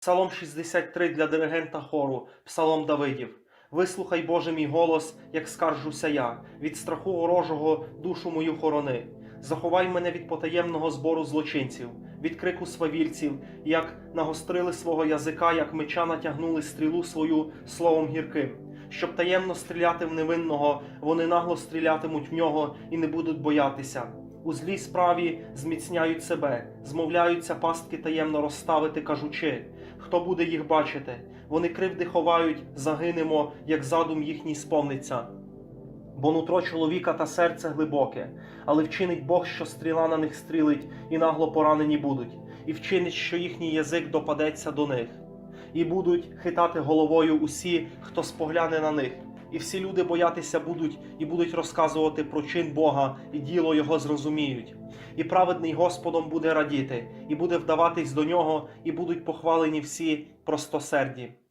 Псалом 63 для диригента хору, Псалом Давидів. Вислухай, Боже, мій голос, як скаржуся я, від страху ворожого душу мою хорони. Заховай мене від потаємного збору злочинців, від крику свавільців, як нагострили свого язика, як меча натягнули стрілу свою словом гірким. Щоб таємно стріляти в невинного, вони нагло стрілятимуть в нього і не будуть боятися. У злій справі зміцняють себе, змовляються пастки таємно розставити, кажучи, хто буде їх бачити. Вони кривди ховають, загинемо, як задум їхній сповниться. Бо нутро чоловіка та серце глибоке, але вчинить Бог, що стріла на них стрілить, і нагло поранені будуть, і вчинить, що їхній язик допадеться до них, і будуть хитати головою усі, хто спогляне на них. І всі люди боятися будуть і будуть розказувати про чин Бога, і діло Його зрозуміють. І праведний Господом буде радіти, і буде вдаватись до нього, і будуть похвалені всі простосерді.